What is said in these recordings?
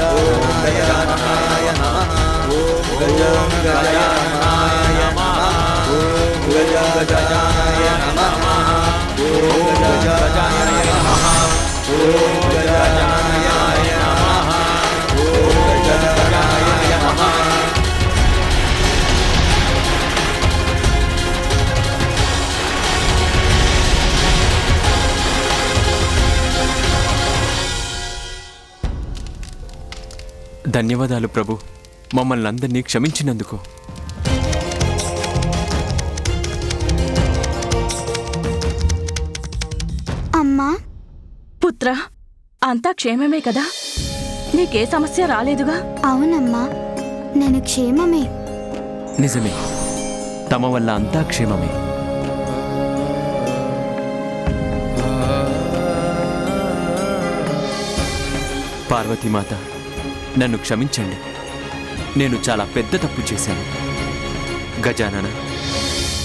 Om Gajanaya Namaha Om Gajanaya Namaha Om Gajanaya Namaha ధన్యవాదాలు ప్రభు. మమ్మల్ని అందరినీ క్షమించినందుకు. అమ్మా. పుత్ర అంతా క్షేమమే కదా? నీకే సమస్య రాలేదుగా? అవునమ్మా. నేను క్షేమమే. నిజమే. తమ వల్ల అంతా క్షేమమే. పార్వతీమాత నన్ను క్షమించండి. నేను చాలా పెద్ద తప్పు చేశాను. గజానన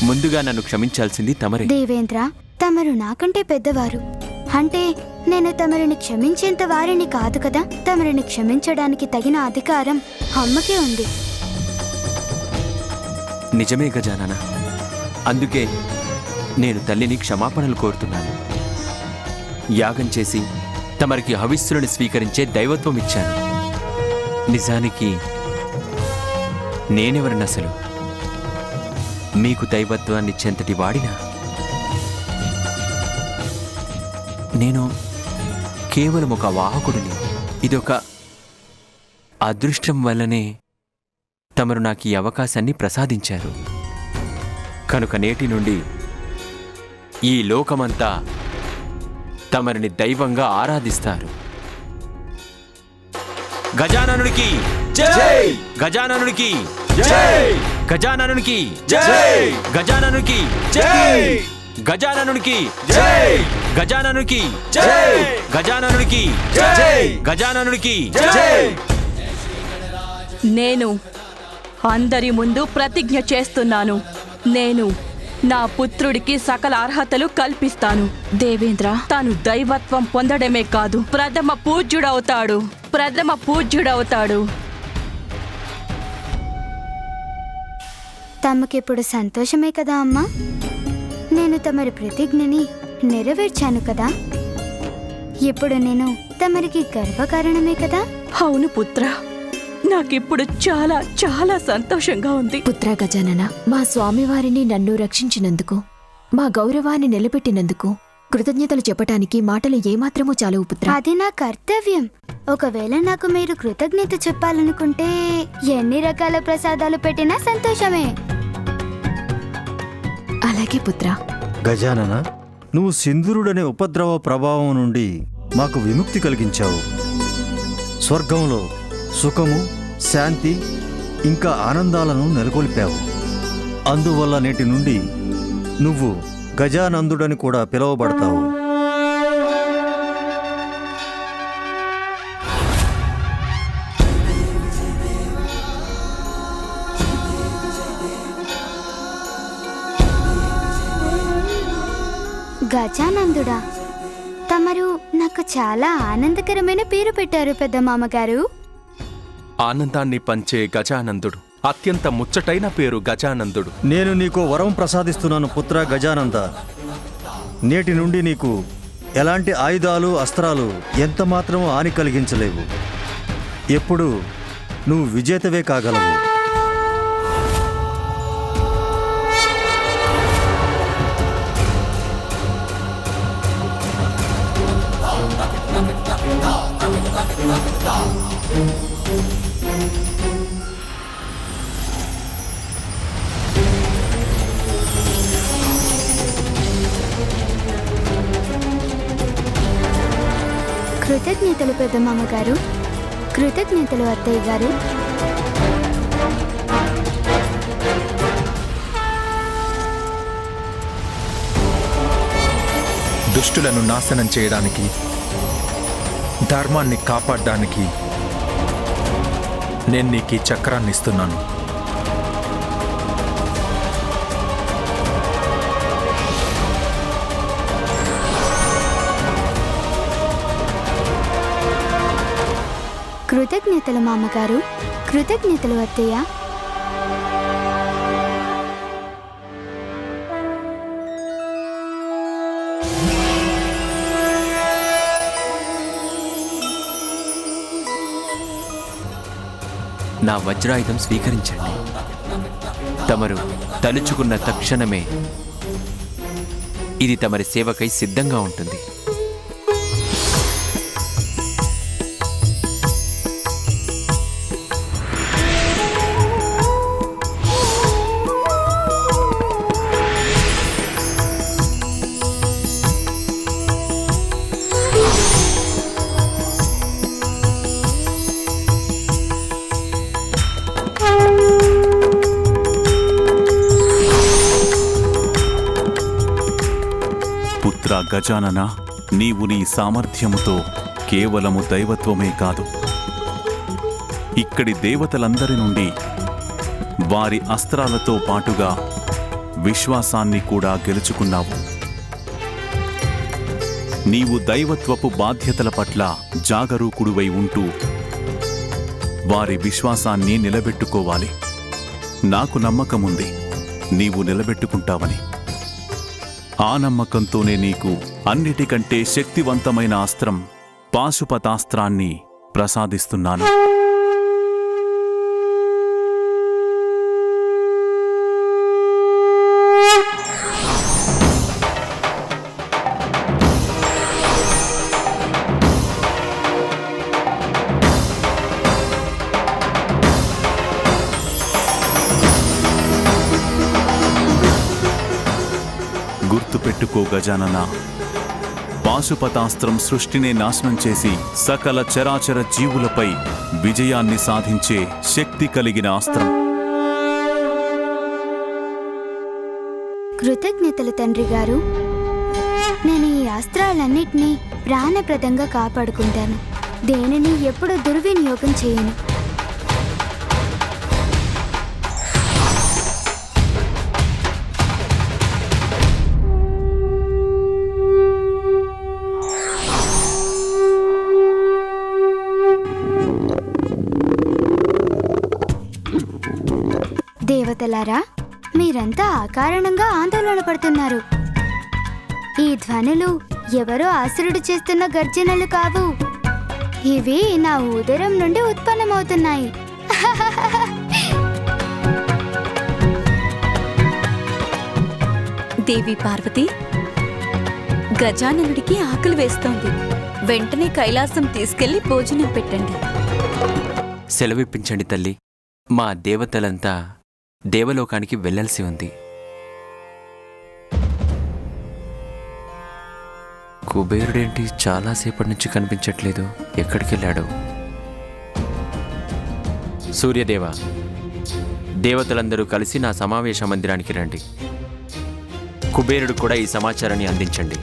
ముందుగా నన్ను క్షమించాల్సింది తమరే. దేవేంద్ర తమరు నాకంటే పెద్దవారు. అంటే నేను తమరిని క్షమించేంత వారిని కాదు కదా? తమరిని క్షమించడానికి తగిన అధికారం అమ్మకే ఉంది. నిజమే గజానన. అందుకే నేను తల్లిని క్షమాపణలు కోరుతున్నాను. యాగం చేసి తమరికి హవిస్సులను స్వీకరించే దైవత్వం ఇచ్చాను. నిజానికి నేనెవరినసలు మీకు దైవత్వాన్ని చెంతటి వాడినా? నేను కేవలం ఒక వాహకుడిని. ఇదొక అదృష్టం వల్లనే తమరు నాకు ఈ అవకాశాన్ని ప్రసాదించారు. కనుక నేటి నుండి ఈ లోకమంతా తమరిని దైవంగా ఆరాధిస్తారు. గజాననుడికి జై! గజాననుడికి జై! గజాననుడికి జై! గజాననుడికి జై! గజాననుడికి జై! గజాననుడికి జై! గజాననుడికి జై! గజాననుడికి జై! నేను అందరి ముందు ప్రతిజ్ఞ చేస్తున్నాను. నేను నా పుత్రుడికి సకల అర్హతలు కల్పిస్తాను. దేవేంద్ర తాను దైవత్వం పొందడమే కాదు ప్రథమ పూజ్యుడవుతాడు. ప్రథమ పూజ్యుడవుతాడు. తమకిప్పుడు సంతోషమే కదా అమ్మా? నేను తమరి ప్రతిజ్ఞని నెరవేర్చాను కదా? ఇప్పుడు నేను తమరికి గర్వకారణమే కదా? అవును పుత్ర. నాకిప్పుడు చాలా చాలా సంతోషంగా ఉంది. పుత్ర గజానన మా స్వామివారిని నన్ను రక్షించినందుకు మా గౌరవాన్ని నిలబెట్టినందుకు కృతజ్ఞతలు చెప్పటానికి మాటలు ఏమాత్రమూ చాలవు పుత్ర. అది నా కర్తవ్యం. ఒకవేళ నాకు మీరు కృతజ్ఞత చెప్పాలనుకుంటే ఎన్ని రకాల ప్రసాదాలు పెట్టినా సంతోషమే. అలాగే పుత్ర. గజానన నువ్వు సింధురుడనే ఉపద్రవ ప్రభావం నుండి మాకు విముక్తి కలిగించావు. స్వర్గంలో సుఖము శాంతి ఇంకా ఆనందాలను నెలకొల్పావు. అందువల్ల నేటి నుండి నువ్వు గజానందుడని కూడా పిలువబడతావు. గజానందుడా తమరు నాకు చాలా ఆనందకరమైన పేరు పెట్టారు పెద్ద మామగారు ఆనందాన్ని పంచే గజానందుడు. అత్యంత ముచ్చటైన పేరు గజానందుడు. నేను నీకు వరం ప్రసాదిస్తున్నాను పుత్ర గజానంద. నేటి నుండి నీకు ఎలాంటి ఆయుధాలు అస్త్రాలు ఎంత మాత్రమూ హాని కలిగించలేవు. ఎప్పుడు నువ్వు విజేతవే కాగలవు. కృతజ్ఞతలు పెద్ద మామగారు కృతజ్ఞతలు అత్తయ్య గారు. దుష్టులను నాశనం చేయడానికి ధర్మాన్ని కాపాడడానికి నేను నీకు ఈ చక్రాన్ని ఇస్తున్నాను. కృతజ్ఞతలు మామగారు. కృతజ్ఞతలు అత్తయ్య. నా వజ్రాయుధం స్వీకరించండి. తమరు తలుచుకున్న తక్షణమే ఇది తమరి సేవకై సిద్ధంగా ఉంటుంది. పుత్ర గజానన నీవు నీ సామర్థ్యముతో కేవలము దైవత్వమే కాదు. ఇక్కడి దేవతలందరి నుండి వారి అస్త్రాలతో పాటుగా విశ్వాసాన్ని కూడా గెలుచుకున్నావు. నీవు దైవత్వపు బాధ్యతల పట్ల జాగరూకుడివై ఉంటూ వారి విశ్వాసాన్ని నిలబెట్టుకోవాలి. నాకు నమ్మకముంది నీవు నిలబెట్టుకుంటావని. ఆ నమ్మకంతోనే నీకు అన్నిటికంటే శక్తివంతమైన అస్త్రం పాశుపతాస్త్రాన్ని ప్రసాదిస్తున్నాను. గజానన. పాశుపతాస్త్రం సృష్టినే నాశనం చేసి సకల చరాచర జీవులపై విజయాన్ని సాధించే శక్తి కలిగిన అస్త్రం కృతజ్ఞతలు తండ్రి గారు. నేను ఈ అస్త్రాలన్నిటినీ ప్రాణప్రదంగా కాపాడుకుంటాను. దేనిని ఎప్పుడు దుర్వినియోగం చేయను. దేవతలారా మీరంతా అకారణంగా ఆందోళన పడుతున్నారు. ఈ ధ్వనులు ఎవరో ఆసురుడు చేస్తున్న గర్జనలు కావు. ఇవి నా ఉదరం నుండి ఉత్పన్నమవుతున్నాయి. దేవి పార్వతి గజాననుడికి ఆకలి వేస్తోంది. వెంటనే కైలాసం తీసుకెళ్ళి భోజనం పెట్టండి. సెలవిప్పించండి తల్లి. మా దేవతలంతా దేవలోకానికి వెళ్ళాల్సి ఉంది. కుబేరుడేంటి చాలాసేపటి నుంచి కనిపించట్లేదు. ఎక్కడికి వెళ్ళాడు? సూర్యదేవ దేవతలందరూ కలిసి నా సమావేశ మందిరానికి రండి. కుబేరుడు కూడా ఈ సమాచారాన్ని అందించండి.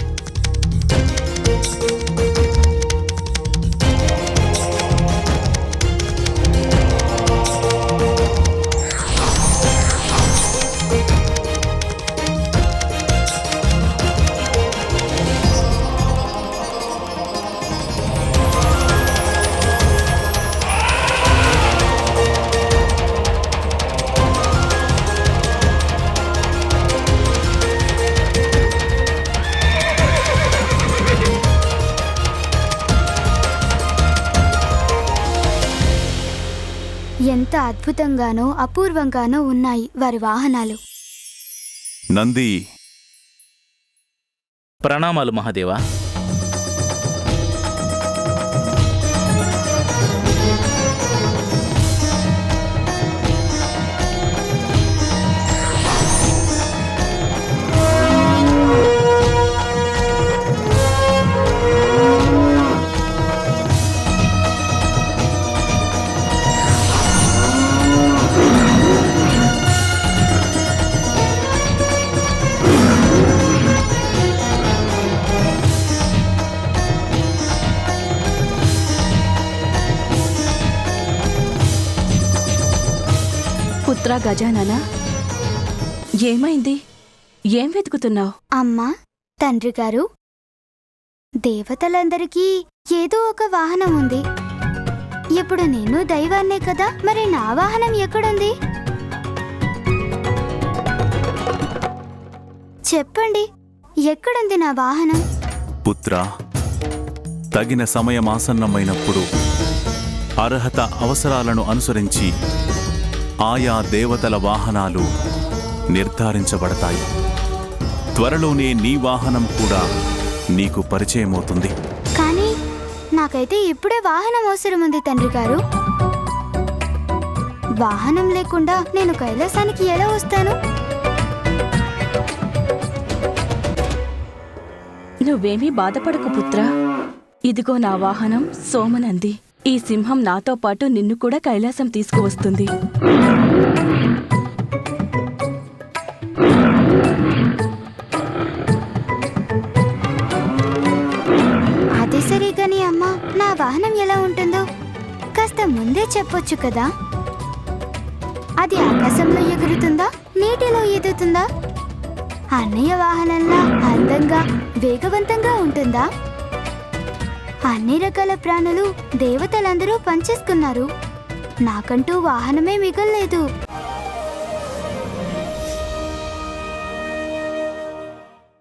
ఎంత అద్భుతంగానో అపూర్వంగానో ఉన్నాయి వారి వాహనాలు. నంది. ప్రణామాలు మహాదేవా. పుత్ర గజానన ఏమైంది? ఏం వెతుకుతున్నావు? అమ్మా తండ్రి గారు దేవతలందరికీ ఏదో ఒక వాహనం ఉంది. ఇప్పుడు నేను దైవాన్నే కదా మరి నా వాహనం ఎక్కడుంది? చెప్పండి ఎక్కడుంది నా వాహనం? పుత్ర తగిన సమయం ఆసన్నమైనప్పుడు అర్హత అవసరాలను అనుసరించి ఆయా దేవతల వాహనాలు నిర్ధారించబడతాయి. త్వరలోనే నీ వాహనం కూడా నీకు పరిచయమవుతుంది. కానీ నాకైతే ఇప్పుడే వాహనం అవసరం ఉంది తండ్రి గారు. వాహనం లేకుండా నేను కైలాసానికి ఎలా వస్తాను? నువ్వేమీ బాధపడకు పుత్రా. ఇదిగో నా వాహనం సోమనంది. ఈ సింహం నాతో పాటు నిన్ను కూడా కైలాసం తీసుకువస్తుంది. అది సరే గాని అమ్మా నా వాహనం ఎలా ఉంటుందో కాస్త ముందే చెప్పొచ్చు కదా? అది ఆకాశంలో ఎగురుతుందా నీటిలో ఎదుగుతుందా అన్నయ్య వాహనంలా అందంగా వేగవంతంగా ఉంటుందా? అన్ని రకాల ప్రాణులు దేవతలందరూ పనిచేసుకున్నారు నాకంటూ వాహనమే మిగల్లేదు.